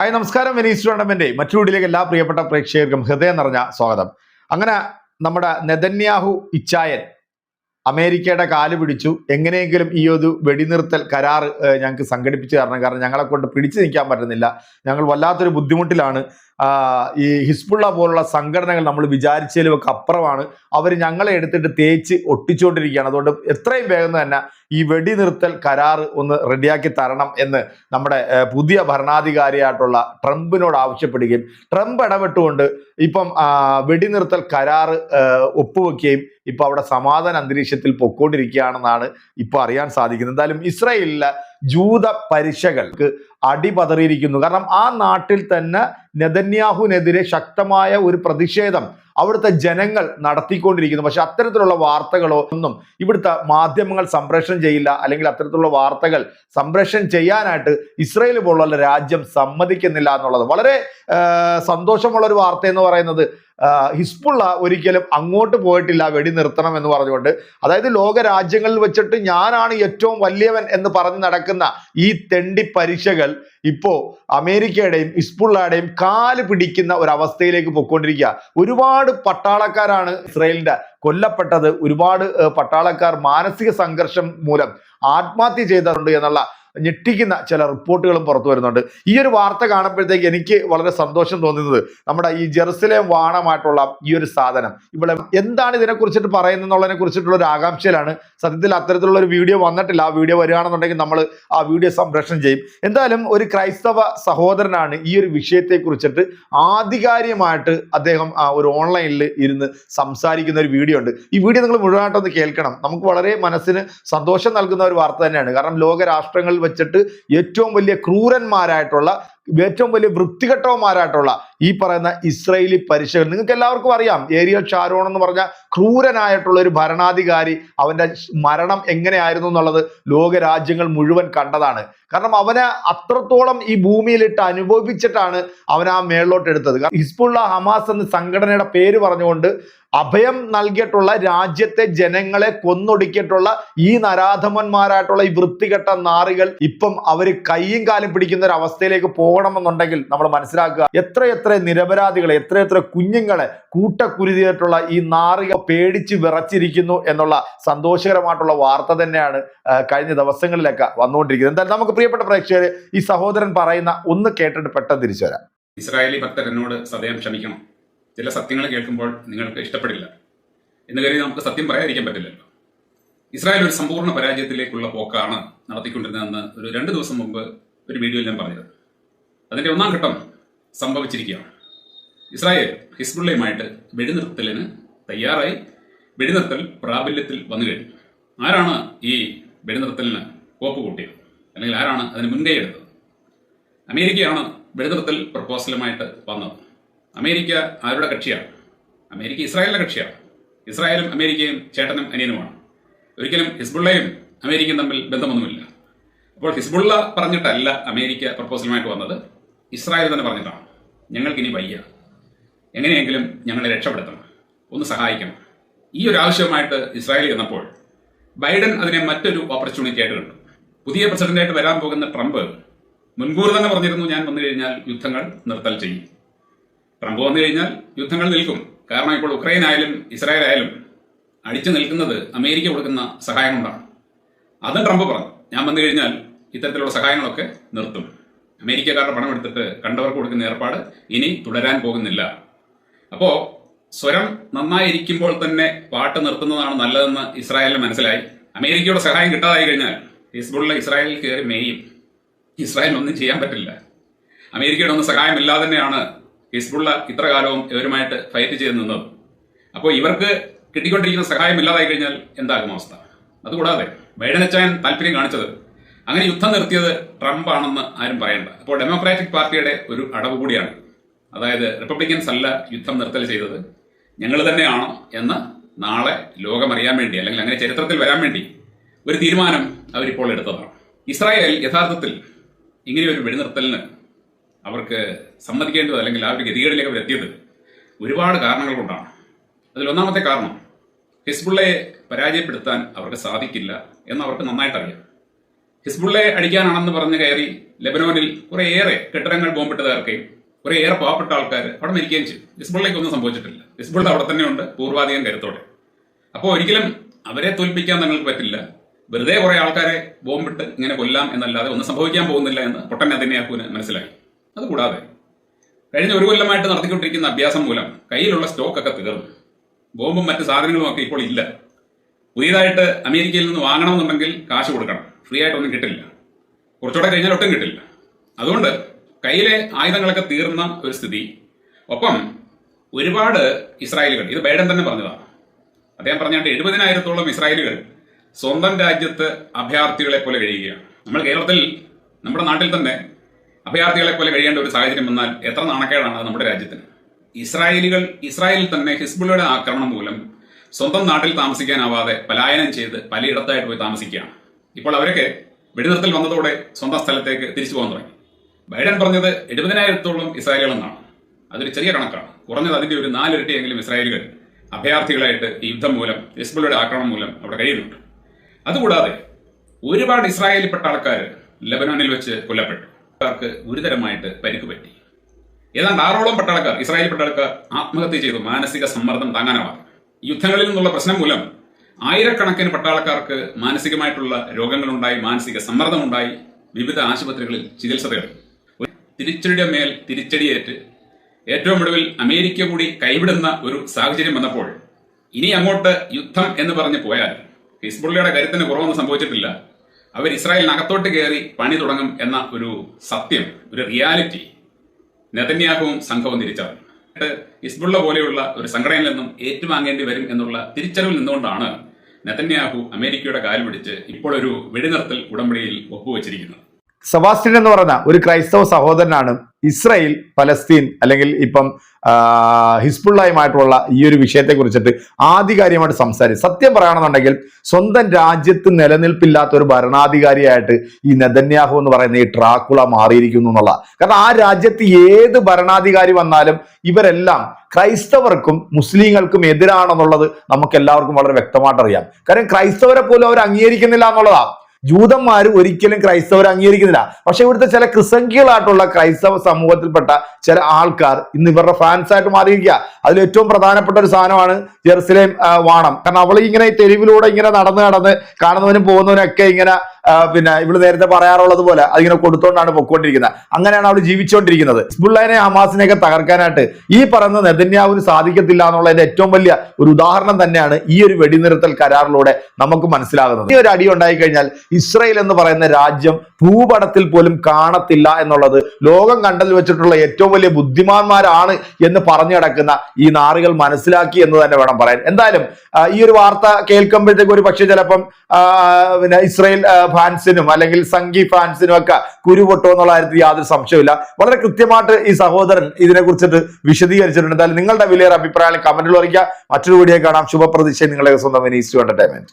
Hi നമസ്കാരം. Venice tournament മറ്റു വീട്ടിലേക്ക് എല്ലാ പ്രിയപ്പെട്ട പ്രേക്ഷകർക്കും ഹൃദയം നിറഞ്ഞ സ്വാഗതം. അങ്ങനെ നമ്മുടെ നെതന്യാഹു ഇച്ചായൻ അമേരിക്കയുടെ കാൽ പിടിച്ചു. എങ്ങനെയെങ്കിലും ഈ ഒരു വെടിനിർത്തൽ കരാർ ഞങ്ങൾക്ക് സംഘടിപ്പിച്ചു തരണം. കാരണം ഞങ്ങളെ കൊണ്ട് പിടിച്ചു നിൽക്കാൻ പറ്റുന്നില്ല. ഞങ്ങൾ വല്ലാത്തൊരു ബുദ്ധിമുട്ടിലാണ്. ഈ ഹിസ്ബുള്ള പോലുള്ള സംഘടനകൾ നമ്മൾ വിചാരിച്ചതിലും ഒക്കെ അപ്പുറമാണ്. അവർ ഞങ്ങളെ എടുത്തിട്ട് തേച്ച് ഒട്ടിച്ചുകൊണ്ടിരിക്കുകയാണ്. അതുകൊണ്ട് എത്രയും വേഗം തന്നെ ഈ വെടിനിർത്തൽ കരാർ ഒന്ന് റെഡിയാക്കി തരണം എന്ന് നമ്മുടെ പുതിയ ഭരണാധികാരിയായിട്ടുള്ള ട്രംപിനോട് ആവശ്യപ്പെടുകയും ട്രംപ് ഇടപെട്ടുകൊണ്ട് ഇപ്പം വെടിനിർത്തൽ കരാർ ഒപ്പുവെക്കുകയും ഇപ്പൊ അവിടെ സമാധാന അന്തരീക്ഷത്തിൽ പൊക്കോണ്ടിരിക്കുകയാണെന്നാണ് ഇപ്പോൾ അറിയാൻ സാധിക്കുന്നത്. എന്തായാലും ഇസ്രയേലിലെ ജൂത പരിശകൾക്ക് അടിപതറിയിരിക്കുന്നു. കാരണം ആ നാട്ടിൽ തന്നെ നെതന്യാഹുവിനെതിരെ ശക്തമായ ഒരു പ്രതിഷേധം അവിടുത്തെ ജനങ്ങൾ നടത്തിക്കൊണ്ടിരിക്കുന്നു. പക്ഷെ അത്തരത്തിലുള്ള വാർത്തകളോ ഒന്നും ഇവിടുത്തെ മാധ്യമങ്ങൾ സംപ്രേഷണം ചെയ്യില്ല. അല്ലെങ്കിൽ അത്തരത്തിലുള്ള വാർത്തകൾ സംപ്രേഷണം ചെയ്യാനായിട്ട് ഇസ്രയേൽ പോലുള്ള രാജ്യം സമ്മതിക്കുന്നില്ല എന്നുള്ളത്. വളരെ സന്തോഷമുള്ള ഒരു വാർത്ത എന്ന് പറയുന്നത് ഹിസ്ബുള്ള ഒരിക്കലും അങ്ങോട്ട് പോയിട്ടില്ല വെടി നിർത്തണം എന്ന് പറഞ്ഞുകൊണ്ട്. അതായത് ലോക രാജ്യങ്ങളിൽ വെച്ചിട്ട് ഞാനാണ് ഏറ്റവും വലിയവൻ എന്ന് പറഞ്ഞ് നടക്കുന്ന ഈ തെണ്ടി പരീക്ഷകൾ ഇപ്പോ അമേരിക്കയുടെയും ഹിസ്ബുള്ളയുടെയും കാൽ പിടിക്കുന്ന ഒരു അവസ്ഥയിലേക്ക് പൊയ്ക്കൊണ്ടിരിക്കുക. ഒരുപാട് പട്ടാളക്കാരാണ് ഇസ്രയേലിന്റെ കൊല്ലപ്പെട്ടത്. ഒരുപാട് പട്ടാളക്കാർ മാനസിക സംഘർഷം മൂലം ആത്മഹത്യ ചെയ്തിട്ടുണ്ട് എന്നുള്ള ഞെട്ടിക്കുന്ന ചില റിപ്പോർട്ടുകളും പുറത്തു വരുന്നുണ്ട്. ഈ ഒരു വാർത്ത കാണുമ്പോഴത്തേക്ക് എനിക്ക് വളരെ സന്തോഷം തോന്നുന്നത് നമ്മുടെ ഈ ജെറുസലേം വാണമായിട്ടുള്ള ഈ ഒരു സാധനം. ഇവിടെ എന്താണ് ഇതിനെ കുറിച്ചിട്ട് പറയുന്നതിനെ കുറിച്ചിട്ടുള്ള ഒരു ആകാംക്ഷയിലാണ്. സത്യത്തിൽ അത്തരത്തിലുള്ള ഒരു വീഡിയോ വന്നിട്ടില്ല. ആ വീഡിയോ വരികയാണെന്നുണ്ടെങ്കിൽ നമ്മൾ ആ വീഡിയോ സംപ്രേഷണം ചെയ്യും. എന്തായാലും ഒരു ക്രൈസ്തവ സഹോദരനാണ് ഈ ഒരു വിഷയത്തെ കുറിച്ചിട്ട് ആധികാരികമായിട്ട് അദ്ദേഹം ഒരു ഓൺലൈനിൽ ഇരുന്ന് സംസാരിക്കുന്ന ഒരു വീഡിയോ ഉണ്ട്. ഈ വീഡിയോ നിങ്ങൾ മുഴുവനായിട്ടൊന്ന് കേൾക്കണം. നമുക്ക് വളരെ മനസ്സിന് സന്തോഷം നൽകുന്ന ഒരു വാർത്ത തന്നെയാണ്. കാരണം ലോക രാഷ്ട്രങ്ങളിൽ വെച്ചിട്ട് ഏറ്റവും വലിയ ക്രൂരന്മാരായിട്ടുള്ള ഏറ്റവും വലിയ വൃത്തികെട്ടവന്മാരായിട്ടുള്ള ഈ പറയുന്ന ഇസ്രയേലി പരിശകൾ നിങ്ങൾക്ക് എല്ലാവർക്കും അറിയാം ഏരിയൽ ഷാരോൺ എന്ന് പറഞ്ഞ ക്രൂരനായിട്ടുള്ള ഒരു ഭരണാധികാരി അവന്റെ മരണം എങ്ങനെയായിരുന്നു എന്നുള്ളത് ലോക രാജ്യങ്ങൾ മുഴുവൻ കണ്ടതാണ്. കാരണം അവനെ അത്രത്തോളം ഈ ഭൂമിയിലിട്ട് അനുഭവിച്ചിട്ടാണ് അവൻ ആ മേളിലോട്ട് എടുത്തത്. ഹിസ്ബുള്ള ഹമാസ് എന്ന സംഘടനയുടെ പേര് പറഞ്ഞുകൊണ്ട് അഭയം നൽകിയിട്ടുള്ള രാജ്യത്തെ ജനങ്ങളെ കൊന്നൊടുക്കിയിട്ടുള്ള ഈ നരാധമന്മാരായിട്ടുള്ള ഈ വൃത്തികെട്ട നാറികൾ ഇപ്പം അവർ കൈയും കാലും പിടിക്കുന്ന ഒരു അവസ്ഥയിലേക്ക് പോകണമെന്നുണ്ടെങ്കിൽ നമ്മൾ മനസ്സിലാക്കുക എത്രയെത്ര നിരപരാധികളെ എത്രയെത്ര കുഞ്ഞുങ്ങളെ കൂട്ടക്കുരുതിയായിട്ടുള്ള ഈ നാറിക പേടിച്ച് വിറച്ചിരിക്കുന്നു എന്നുള്ള സന്തോഷകരമായിട്ടുള്ള വാർത്ത തന്നെയാണ് കഴിഞ്ഞ ദിവസങ്ങളിലൊക്കെ വന്നുകൊണ്ടിരിക്കുന്നത്. എന്തായാലും നമുക്ക് പ്രിയപ്പെട്ട പ്രേക്ഷകരെ ഈ സഹോദരൻ പറയുന്ന ഒന്ന് കേട്ടിട്ട് പെട്ടെന്ന് തിരിച്ചു വരാം. ഇസ്രായേലി ഭക്തർ എന്നോട് സദയം ക്ഷമിക്കണം. ചില സത്യങ്ങൾ കേൾക്കുമ്പോൾ നിങ്ങൾക്ക് ഇഷ്ടപ്പെടില്ല. എന്ന് കരുതി നമുക്ക് സത്യം പറയാതിരിക്കാൻ പറ്റില്ലല്ലോ. ഇസ്രായേൽ ഒരു സമ്പൂർണ പരാജയത്തിലേക്കുള്ള പോക്കാണ് നടത്തിക്കൊണ്ടിരുന്നതെന്ന് ഒരു രണ്ട് ദിവസം മുമ്പ് ഒരു വീഡിയോയിൽ ഞാൻ പറഞ്ഞത് അതിന്റെ ഒന്നാം ഘട്ടം സംഭവിച്ചിരിക്കുകയാണ്. ഇസ്രായേൽ ഹിസ്ബുള്ളയുമായിട്ട് വെടിനിർത്തലിന് തയ്യാറായി വെടിനിർത്തൽ പ്രാബല്യത്തിൽ വന്നു കഴിഞ്ഞു. ആരാണ് ഈ വെടിനിർത്തലിന് കോപ്പ് കൂട്ടിയത്? അല്ലെങ്കിൽ ആരാണ് അതിന് മുൻകൈ എടുത്തത്? അമേരിക്കയാണ് വെടിനിർത്തൽ പ്രപ്പോസലുമായിട്ട് വന്നത്. അമേരിക്ക ആരുടെ കക്ഷിയാണ്? അമേരിക്ക ഇസ്രായേലിന്റെ കക്ഷിയാണ്. ഇസ്രായേലും അമേരിക്കയും ചേട്ടനും അനിയനുമാണ്. ഒരിക്കലും ഹിസ്ബുള്ളയും അമേരിക്കയും തമ്മിൽ ബന്ധമൊന്നുമില്ല. അപ്പോൾ ഹിസ്ബുള്ള പറഞ്ഞിട്ടല്ല അമേരിക്ക പ്രപ്പോസലുമായിട്ട് വന്നത്. ഇസ്രായേൽ തന്നെ പറഞ്ഞിട്ടാണ്. ഞങ്ങൾക്കിനി വയ്യ. എങ്ങനെയെങ്കിലും ഞങ്ങളെ രക്ഷപ്പെടുത്തണം. ഒന്ന് സഹായിക്കണം. ഈ ഒരു ആവശ്യമായിട്ട് ഇസ്രായേൽ ചെന്നപ്പോൾ ബൈഡൻ അതിനെ മറ്റൊരു ഓപ്പർച്യൂണിറ്റി ആയിട്ട് കണ്ടു. പുതിയ പ്രസിഡന്റായിട്ട് വരാൻ പോകുന്ന ട്രംപ് മുൻകൂർ തന്നെ പറഞ്ഞിരുന്നു ഞാൻ വന്നു കഴിഞ്ഞാൽ യുദ്ധങ്ങൾ നിർത്തൽ ചെയ്യും. ട്രംപ് വന്നു കഴിഞ്ഞാൽ യുദ്ധങ്ങൾ നിൽക്കും. കാരണം ഇപ്പോൾ ഉക്രൈൻ ആയാലും ഇസ്രായേൽ ആയാലും അടിച്ചു നിൽക്കുന്നത് അമേരിക്ക കൊടുക്കുന്ന സഹായം കൊണ്ടാണ്. അതും ട്രംപ് പറഞ്ഞു. ഞാൻ വന്നു കഴിഞ്ഞാൽ ഇത്തരത്തിലുള്ള സഹായങ്ങളൊക്കെ നിർത്തും. അമേരിക്കക്കാരുടെ പണം എടുത്തിട്ട് കണ്ടവർക്ക് കൊടുക്കുന്ന ഏർപ്പാട് ഇനി തുടരാൻ പോകുന്നില്ല. അപ്പോ സ്വരം നന്നായിരിക്കുമ്പോൾ തന്നെ പാട്ട് നിർത്തുന്നതാണ് നല്ലതെന്ന് ഇസ്രായേലിന് മനസ്സിലായി. അമേരിക്കയുടെ സഹായം കിട്ടാതായി കഴിഞ്ഞാൽ ഹിസ്ബുള്ള ഇസ്രായേലിൽ കയറി മേയും. ഇസ്രായേലിന് ഒന്നും ചെയ്യാൻ പറ്റില്ല. അമേരിക്കയുടെ ഒന്നും സഹായമില്ലാതെ തന്നെയാണ് ഹിസ്ബുള്ള ഇത്ര കാലവും ഇവരുമായിട്ട് ഫൈറ്റ് ചെയ്ത് നിന്നത്. അപ്പോൾ ഇവർക്ക് കിട്ടിക്കൊണ്ടിരിക്കുന്ന സഹായം ഇല്ലാതായി കഴിഞ്ഞാൽ എന്താകും അവസ്ഥ? അതുകൂടാതെ ബൈഡൻ അച്ചായൻ താല്പര്യം കാണിച്ചത് അങ്ങനെ യുദ്ധം നിർത്തിയത് ട്രംപ് ആണെന്ന് ആരും പറയണ്ട. അപ്പോൾ ഡെമോക്രാറ്റിക് പാർട്ടിയുടെ ഒരു അടവ് കൂടിയാണ് അതായത് റിപ്പബ്ലിക്കൻസ് അല്ല യുദ്ധം നിർത്തൽ ചെയ്തത്. ഞങ്ങൾ തന്നെയാണോ എന്ന് നാളെ ലോകമറിയാൻ വേണ്ടി അല്ലെങ്കിൽ അങ്ങനെ ചരിത്രത്തിൽ വരാൻ വേണ്ടി ഒരു തീരുമാനം അവരിപ്പോൾ എടുത്തതാണ്. ഇസ്രായേൽ യഥാർത്ഥത്തിൽ ഇങ്ങനെയൊരു വെടിനിർത്തലിന് അവർക്ക് സമ്മതിക്കേണ്ടത് അല്ലെങ്കിൽ ആ ഒരു ഗതികേടിലേക്ക് അവരെത്തിയത് ഒരുപാട് കാരണങ്ങൾ കൊണ്ടാണ്. അതിലൊന്നാമത്തെ കാരണം ഹിസ്ബുള്ളയെ പരാജയപ്പെടുത്താൻ അവർക്ക് സാധിക്കില്ല എന്ന് അവർക്ക് നന്നായിട്ടറിയാം. ഹിസ്ബുള്ളയെ അടിക്കാനാണെന്ന് പറഞ്ഞ് കയറി ലെബനോനിൽ കുറേയേറെ കെട്ടിടങ്ങൾ ബോംബിട്ട് തകർക്കുകയും കുറേയേറെ പാവപ്പെട്ട ആൾക്കാർ അവിടെ മരിക്കുകയും ചെയ്തു. ഹിസ്ബുള്ളയ്ക്ക് ഒന്നും സംഭവിച്ചിട്ടില്ല. ഹിസ്ബുള്ള അവിടെ തന്നെ ഉണ്ട് പൂർവാധികം കരുത്തോടെ. അപ്പോൾ ഒരിക്കലും അവരെ തോൽപ്പിക്കാൻ തങ്ങൾക്ക് പറ്റില്ല. വെറുതെ കുറെ ആൾക്കാരെ ബോംബിട്ട് ഇങ്ങനെ കൊല്ലാം എന്നല്ലാതെ ഒന്നും സംഭവിക്കാൻ പോകുന്നില്ല എന്ന് പൊട്ടൻ അതിനെയാക്കൂന് മനസ്സിലായി. അതുകൂടാതെ കഴിഞ്ഞ ഒരു കൊല്ലമായിട്ട് നടത്തിക്കൊണ്ടിരിക്കുന്ന അഭ്യാസം മൂലം കയ്യിലുള്ള സ്റ്റോക്ക് ഒക്കെ തീർന്നു. ബോംബും മറ്റ് സാധനങ്ങളും ഒക്കെ ഇപ്പോൾ ഇല്ല. പുതിയതായിട്ട് അമേരിക്കയിൽ നിന്ന് വാങ്ങണമെന്നുണ്ടെങ്കിൽ കാശ് കൊടുക്കണം. ഫ്രീ ആയിട്ടൊന്നും കിട്ടില്ല. കുറച്ചുകൂടെ കഴിഞ്ഞാൽ ഒട്ടും കിട്ടില്ല. അതുകൊണ്ട് കയ്യിലെ ആയുധങ്ങളൊക്കെ തീർന്ന ഒരു സ്ഥിതി. ഒപ്പം ഒരുപാട് ഇസ്രായേലുകൾ ഇത് ബൈഡൻ തന്നെ പറഞ്ഞതാണ് അദ്ദേഹം പറഞ്ഞാണ്ട് എഴുപതിനായിരത്തോളം ഇസ്രായേലുകൾ സ്വന്തം രാജ്യത്ത് അഭയാർത്ഥികളെ പോലെ കഴിയുകയാണ്. നമ്മൾ കേരളത്തിൽ നമ്മുടെ നാട്ടിൽ തന്നെ അഭയാർത്ഥികളെ പോലെ കഴിയേണ്ട ഒരു സാഹചര്യം വന്നാൽ എത്ര നാണക്കേടാണ് നമ്മുടെ രാജ്യത്തിന്. ഇസ്രായേലികൾ ഇസ്രായേലിൽ തന്നെ ഹിസ്ബുള്ളയുടെ ആക്രമണം മൂലം സ്വന്തം നാട്ടിൽ താമസിക്കാനാവാതെ പലായനം ചെയ്ത് പലയിടത്തായിട്ട് പോയി താമസിക്കുകയാണ്. ഇപ്പോൾ അവരൊക്കെ വെടിനിർത്തൽ വന്നതോടെ സ്വന്തം സ്ഥലത്തേക്ക് തിരിച്ചു പോകാൻ തുടങ്ങി. ബൈഡൻ പറഞ്ഞത് എഴുപതിനായിരത്തോളം ഇസ്രായേലുകളെന്നാണ്. അതൊരു ചെറിയ കണക്കാണ്. കുറഞ്ഞത് അതിന്റെ ഒരു നാലിരട്ടിയെങ്കിലും ഇസ്രായേലുകൾ അഭയാർത്ഥികളായിട്ട് ഈ യുദ്ധം മൂലം ഹിസ്ബുള്ളയുടെ ആക്രമണം മൂലം അവിടെ കഴിയുന്നുണ്ട്. അതുകൂടാതെ ഒരുപാട് ഇസ്രായേലിൽപ്പെട്ട ആൾക്കാർ ലബനോനിൽ വെച്ച് കൊല്ലപ്പെട്ടു. ആൾക്കാർക്ക് ഗുരുതരമായിട്ട് പരിക്ക് പറ്റി. ഏതാണ്ട് ആറോളം പെട്ട ആൾക്കാർ ആത്മഹത്യ ചെയ്തു മാനസിക സമ്മർദ്ദം താങ്ങാനാവാതെ. യുദ്ധങ്ങളിൽ നിന്നുള്ള പ്രശ്നം മൂലം ആയിരക്കണക്കിന് പട്ടാളക്കാർക്ക് മാനസികമായിട്ടുള്ള രോഗങ്ങളുണ്ടായി മാനസിക സമ്മർദ്ദമുണ്ടായി വിവിധ ആശുപത്രികളിൽ ചികിത്സ തേടി. തിരിച്ചടിയുടെ മേൽ തിരിച്ചടിയേറ്റ് ഏറ്റവും ഒടുവിൽ അമേരിക്ക കൂടി കൈവിടുന്ന ഒരു സാഹചര്യം വന്നപ്പോൾ ഇനി അങ്ങോട്ട് യുദ്ധം എന്ന് പറഞ്ഞ് പോയാൽ ഹിസ്ബുള്ളയുടെ കരുത്തിന് കുറവൊന്നും സംഭവിച്ചിട്ടില്ല. അവർ ഇസ്രായേലിനകത്തോട്ട് കയറി പണി തുടങ്ങും എന്ന ഒരു സത്യം ഒരു റിയാലിറ്റി നെതന്യാഹുവും സംഘവും തിരിച്ചറിഞ്ഞു. ഹിസ്ബുള്ള പോലെയുള്ള ഒരു സംഘടനയിൽ നിന്നും ഏറ്റുവാങ്ങേണ്ടി വരും എന്നുള്ള തിരിച്ചറിവിൽ നിന്നുകൊണ്ടാണ് നെതന്യാഹു അമേരിക്കയുടെ കാൽ പിടിച്ച് ഇപ്പോൾ ഒരു വെടിനിർത്തൽ ഉടമ്പടിയിൽ ഒപ്പുവെച്ചിരിക്കുന്നത്. സെബാസ്റ്റ്യൻ എന്ന് പറയുന്ന ഒരു ക്രൈസ്തവ സഹോദരനാണ് ഇസ്രയേൽ പലസ്തീൻ അല്ലെങ്കിൽ ഇപ്പം ഹിസ്ബുള്ളയുമായിട്ടുള്ള ഈ ഒരു വിഷയത്തെ കുറിച്ചിട്ട് ആധികാരികമായിട്ട് സംസാരിച്ചു സത്യം പറയുകയാണെന്നുണ്ടെങ്കിൽ സ്വന്തം രാജ്യത്ത് നിലനിൽപ്പില്ലാത്ത ഒരു ഭരണാധികാരിയായിട്ട് ഈ നെതന്യാഹു എന്ന് പറയുന്ന ഈ ട്രാക്കുള മാറിയിരിക്കുന്നു എന്നുള്ള. കാരണം ആ രാജ്യത്ത് ഏത് ഭരണാധികാരി വന്നാലും ഇവരെല്ലാം ക്രൈസ്തവർക്കും മുസ്ലിങ്ങൾക്കും എതിരാണെന്നുള്ളത് നമുക്ക് എല്ലാവർക്കും വളരെ വ്യക്തമായിട്ട് അറിയാം കാരണം ക്രൈസ്തവരെ പോലും അവർ അംഗീകരിക്കുന്നില്ല എന്നുള്ളതാണ് ജൂതന്മാർ ഒരിക്കലും ക്രൈസ്തവർ അംഗീകരിക്കുന്നില്ല. പക്ഷെ ഇവിടുത്തെ ചില ക്രിസംഖ്യകളായിട്ടുള്ള ക്രൈസ്തവ സമൂഹത്തിൽപ്പെട്ട ചില ആൾക്കാർ ഇന്ന് ഇവരുടെ ഫാൻസ് ആയിട്ട് മാറിയിരിക്കുക. അതിൽ ഏറ്റവും പ്രധാനപ്പെട്ട ഒരു സാധനമാണ് ജെറുസലേം വാണം. കാരണം അവൾ ഇങ്ങനെ തെരുവിലൂടെ ഇങ്ങനെ നടന്ന് നടന്ന് കാണുന്നവനും പോകുന്നവനൊക്കെ ഇങ്ങനെ ആ, പിന്നെ ഇവൾ നേരത്തെ പറയാറുള്ളത് പോലെ അതിങ്ങനെ കൊടുത്തോണ്ടാണ് പൊക്കോണ്ടിരിക്കുന്നത്. അങ്ങനെയാണ് അവൾ ജീവിച്ചുകൊണ്ടിരിക്കുന്നത് ഹിസ്ബുള്ളനെ ഹമാസിനെയൊക്കെ തകർക്കാനായിട്ട് ഈ പറയുന്ന നെതന്യാവിന് സാധിക്കത്തില്ല എന്നുള്ളതിന്റെ ഏറ്റവും വലിയ ഒരു ഉദാഹരണം തന്നെയാണ് ഈ ഒരു വെടിനിർത്തൽ കരാറിലൂടെ നമുക്ക് മനസ്സിലാകുന്നത്. ഈ ഒരു അടി ഉണ്ടായി കഴിഞ്ഞാൽ ഇസ്രയേൽ എന്ന് പറയുന്ന രാജ്യം ഭൂപടത്തിൽ പോലും കാണത്തില്ല എന്നുള്ളത് ലോകം കണ്ടൽ വെച്ചിട്ടുള്ള ഏറ്റവും വലിയ ബുദ്ധിമാന്മാരാണ് എന്ന് പറഞ്ഞു കിടക്കുന്ന ഈ നാറുകൾ മനസ്സിലാക്കി എന്ന് തന്നെ വേണം പറയാൻ. എന്തായാലും ഈ ഒരു വാർത്ത കേൾക്കുമ്പോഴത്തേക്ക് ഒരു പക്ഷേ ചിലപ്പം പിന്നെ ഇസ്രയേൽ ഫാൻസിനും അല്ലെങ്കിൽ സംഗീ ഫാൻസിനും ഒക്കെ കുരുപൊട്ടോ എന്നുള്ള കാര്യത്തിൽ യാതൊരു സംശയമില്ല വളരെ കൃത്യമായിട്ട് ഈ സഹോദരൻ ഇതിനെ കുറിച്ചിട്ട് വിശദീകരിച്ചിട്ടുണ്ട്. എന്തായാലും നിങ്ങളുടെ വിലയേറെ അഭിപ്രായങ്ങൾ കമന്റിൽ അറിയിക്കുക. മറ്റൊരു വീഡിയോ കാണാം. ശുഭപ്രതീക്ഷ നിങ്ങളുടെ സ്വന്തം വിനീസ് എന്റർടൈൻമെന്റ്